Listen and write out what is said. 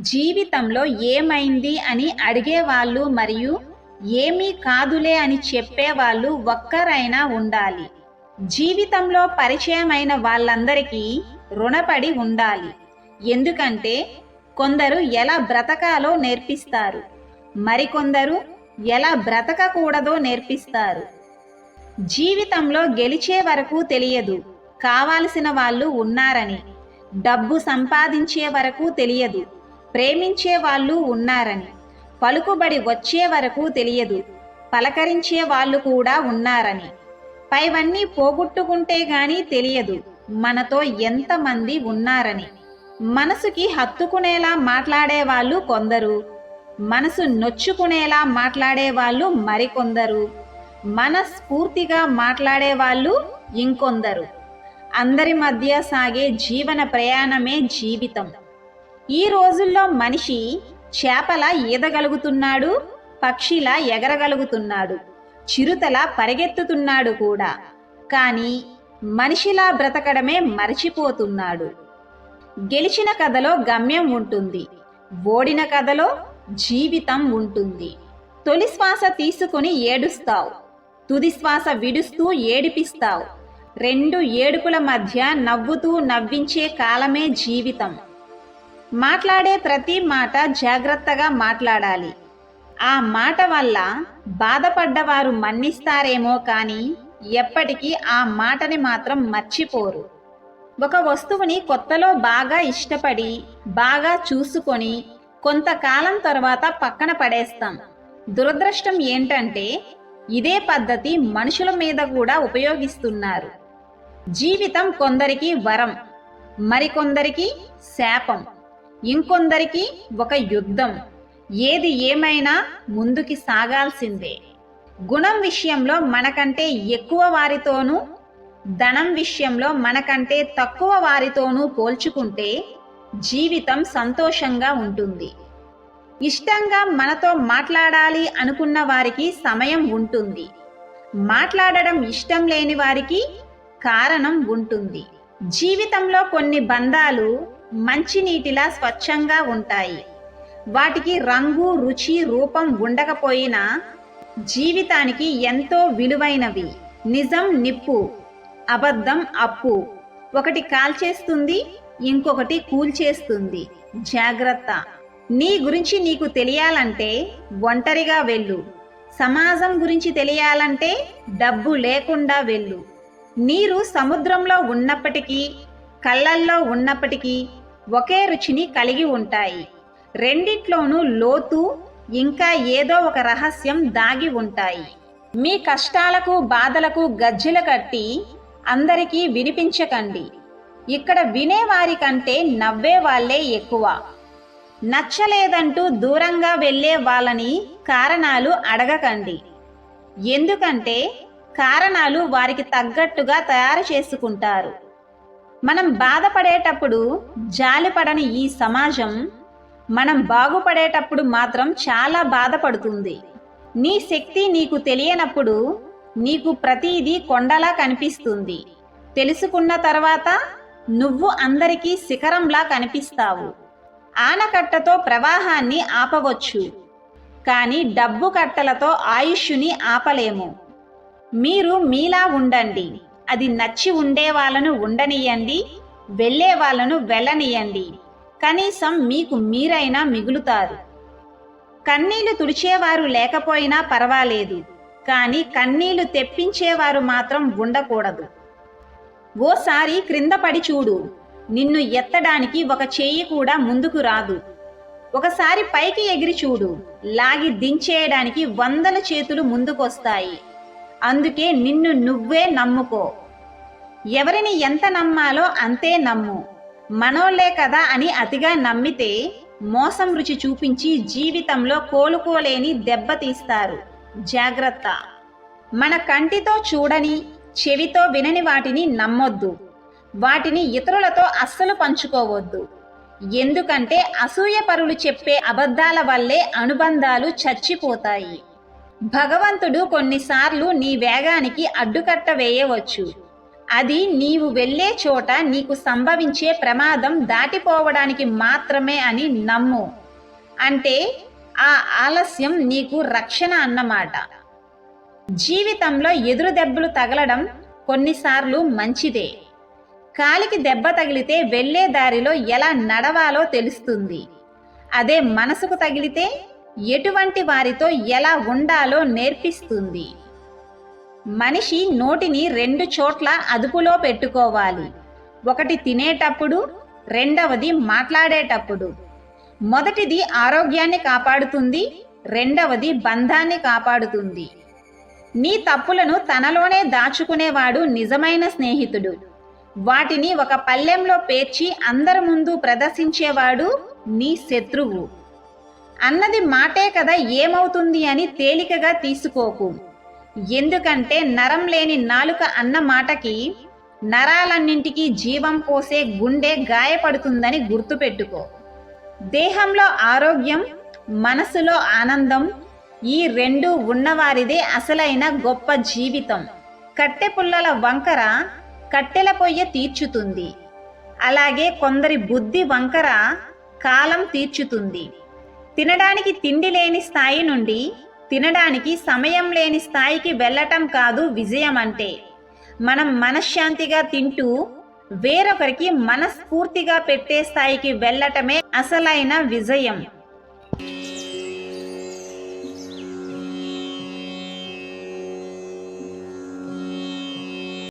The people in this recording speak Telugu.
జీవితంలో ఏమైంది అని అడిగేవాళ్ళు మరియు ఏమీ కాదులే అని చెప్పేవాళ్ళు ఒక్కరైనా ఉండాలి. జీవితంలో పరిచయమైన వాళ్ళందరికీ రుణపడి ఉండాలి. ఎందుకంటే కొందరు ఎలా బ్రతకాలో నేర్పిస్తారు. మరికొందరు ఎలా బ్రతకకూడదో నేర్పిస్తారు. జీవితంలో గెలిచే వరకు తెలియదు. కావాల్సిన వాళ్ళు ఉన్నారని డబ్బు సంపాదించే వరకు తెలియదు. ప్రేమించే వాళ్ళు ఉన్నారని పలుకుబడి వచ్చే వరకు తెలియదు పలకరించే వాళ్ళు కూడా ఉన్నారని. పైవన్నీ పోగొట్టుకుంటే గాని తెలియదు మనతో ఎంతమంది ఉన్నారని. మనసుకి హత్తుకునేలా మాట్లాడే వాళ్ళు కొందరు మనసు నొచ్చుకునేలా మాట్లాడే వాళ్ళు మరికొందరు మనస్ఫూర్తిగా మాట్లాడే వాళ్ళు ఇంకొందరు. అందరి మధ్య సాగే జీవన ప్రయాణమే జీవితం. ఈ రోజుల్లో మనిషి చేపల ఈదగలుగుతున్నాడు పక్షిలా ఎగరగలుగుతున్నాడు చిరుతలా పరిగెత్తుతున్నాడు కూడా. కానీ మనిషిలా బ్రతకడమే మరచిపోతున్నాడు. గెలిచిన కథలో గమ్యం ఉంటుంది ఓడిన కథలో జీవితం ఉంటుంది. తొలి శ్వాస తీసుకుని ఏడుస్తావు తుది శ్వాస విడుస్తూ ఏడిపిస్తావు. రెండు ఏడుపుల మధ్య నవ్వుతూ నవ్వించే కాలమే జీవితం. మాట్లాడే ప్రతి మాట జాగ్రత్తగా మాట్లాడాలి. ఆ మాట వల్ల బాధపడ్డవారు మన్నిస్తారేమో కానీ ఎప్పటికీ ఆ మాటని మాత్రం మర్చిపోరు. ఒక వస్తువుని కొత్తలో బాగా ఇష్టపడి బాగా చూసుకొని కొంతకాలం తర్వాత పక్కన పడేస్తాం. దురదృష్టం ఏంటంటే ఇదే పద్ధతి మనుషుల మీద కూడా ఉపయోగిస్తున్నారు. జీవితం కొందరికి వరం మరికొందరికి శాపం. ఇంకొందరికి ఒక యుద్ధం. ఏది ఏమైనా ముందుకి సాగాల్సిందే. గుణం విషయంలో మనకంటే ఎక్కువ వారితోనూ ధనం విషయంలో మనకంటే తక్కువ వారితోనూ పోల్చుకుంటే జీవితం సంతోషంగా ఉంటుంది. ఇష్టంగా మనతో మాట్లాడాలి అనుకున్న వారికి సమయం ఉంటుంది. మాట్లాడడం ఇష్టం లేని వారికి కారణం ఉంటుంది. జీవితంలో కొన్ని బంధాలు మంచినీటిలా స్వచ్ఛంగా ఉంటాయి. వాటికి రంగు రుచి రూపం ఉండకపోయినా జీవితానికి ఎంతో విలువైనవి. నిజం నిప్పు అబద్ధం అప్పు. ఒకటి కాల్చేస్తుంది ఇంకొకటి కూల్చేస్తుంది. జాగ్రత్త. నీ గురించి నీకు తెలియాలంటే ఒంటరిగా వెళ్ళు. సమాజం గురించి తెలియాలంటే డబ్బు లేకుండా వెళ్ళు. నీరు సముద్రంలో ఉన్నప్పటికీ కళ్ళల్లో ఉన్నప్పటికీ ఒకే రుచిని కలిగి ఉంటాయి. రెండిట్లోనూ లోతు ఇంకా ఏదో ఒక రహస్యం దాగి ఉంటాయి. మీ కష్టాలకు బాధలకు గజ్జెలు కట్టి అందరికీ వినిపించకండి. ఇక్కడ వినేవారి కంటే నవ్వే వాళ్ళే ఎక్కువ. నచ్చలేదంటూ దూరంగా వెళ్ళే వాళ్ళని కారణాలు అడగకండి. ఎందుకంటే కారణాలు వారికి తగ్గట్టుగా తయారు చేసుకుంటారు. మనం బాధపడేటప్పుడు జాలిపడని ఈ సమాజం మనం బాగుపడేటప్పుడు మాత్రం చాలా బాధపడుతుంది. నీ శక్తి నీకు తెలియనప్పుడు నీకు ప్రతిదీ కొండలా కనిపిస్తుంది. తెలుసుకున్న తర్వాత నువ్వు అందరికీ శిఖరంలా కనిపిస్తావు. ఆనకట్టతో ప్రవాహాన్ని ఆపవచ్చు కానీ డబ్బు కట్టలతో ఆయుష్యుని ఆపలేము. మీరు మీలా ఉండండి. అది నచ్చి ఉండే వాళ్ళను ఉండనియండి వెళ్ళే వాళ్ళను వెళ్ళనియండి. కనీసం మీకు మీరైనా మిగులుతారు. కన్నీళ్ళు తుడిచేవారు లేకపోయినా పర్వాలేదు కానీ కన్నీళ్ళు తెప్పించేవారు మాత్రం ఉండకూడదు. ఓసారి క్రింద పడి చూడు నిన్ను ఎత్తడానికి ఒక చేయి కూడా ముందుకు రాదు. ఒకసారి పైకి ఎగిరి చూడు లాగి దించేయడానికి వందల చేతులు ముందుకొస్తాయి. అందుకే నిన్ను నువ్వే నమ్ముకో. ఎవరిని ఎంత నమ్మాలో అంతే నమ్ము. మనోళ్ళే కదా అని అతిగా నమ్మితే మోసం రుచి చూపించి జీవితంలో కోలుకోలేని దెబ్బతీస్తారు జాగ్రత్త. మన కంటితో చూడని చెవితో వినని వాటిని నమ్మొద్దు. వాటిని ఇతరులతో అస్సలు పంచుకోవద్దు. ఎందుకంటే అసూయ పరులు చెప్పే అబద్ధాల వల్లే అనుబంధాలు చచ్చిపోతాయి. భగవంతుడు కొన్నిసార్లు నీ వేగానికి అడ్డుకట్ట వేయవచ్చు. అది నీవు వెళ్ళే చోట నీకు సంభవించే ప్రమాదం దాటిపోవడానికి మాత్రమే అని నమ్ము. అంటే ఆ ఆలస్యం నీకు రక్షణ అన్నమాట. జీవితంలో ఎదురు దెబ్బలు తగలడం కొన్నిసార్లు మంచిదే. కాలికి దెబ్బ తగిలితే వెళ్ళే దారిలో ఎలా నడవాలో తెలుస్తుంది. అదే మనసుకు తగిలితే ఎటువంటి వారితో ఎలా ఉండాలో నేర్పిస్తుంది. మనిషి నోటిని రెండు చోట్ల అదుపులో పెట్టుకోవాలి. ఒకటి తినేటప్పుడు రెండవది మాట్లాడేటప్పుడు. మొదటిది ఆరోగ్యాన్ని కాపాడుతుంది రెండవది బంధాన్ని కాపాడుతుంది. నీ తప్పులను తనలోనే దాచుకునేవాడు నిజమైన స్నేహితుడు. వాటిని ఒక పల్లెంలో పేర్చి అందరి ముందు ప్రదర్శించేవాడు నీ శత్రువు. అన్నది మాటే కదా ఏమవుతుంది అని తేలికగా తీసుకోకు. ఎందుకంటే నరం లేని నాలుక అన్న మాటకి నరాలన్నింటికీ జీవం పోసే గుండె గాయపడుతుందని గుర్తుపెట్టుకో. దేహంలో ఆరోగ్యం మనసులో ఆనందం ఈ రెండు ఉన్నవారిదే అసలైన గొప్ప జీవితం. కట్టె పుల్లల వంకర కట్టెల పొయ్య తీర్చుతుంది. అలాగే కొందరి బుద్ధి వంకర కాలం తీర్చుతుంది. తినడానికి తిండి లేని స్థాయి నుండి తినడానికి సమయం లేని స్థాయికి వెళ్ళటం కాదు విజయం అంటే మనం మనశ్శాంతిగా తింటూ వేరొకరికి మనస్ఫూర్తిగా పెట్టే స్థాయికి వెళ్ళటమే అసలైన విజయం.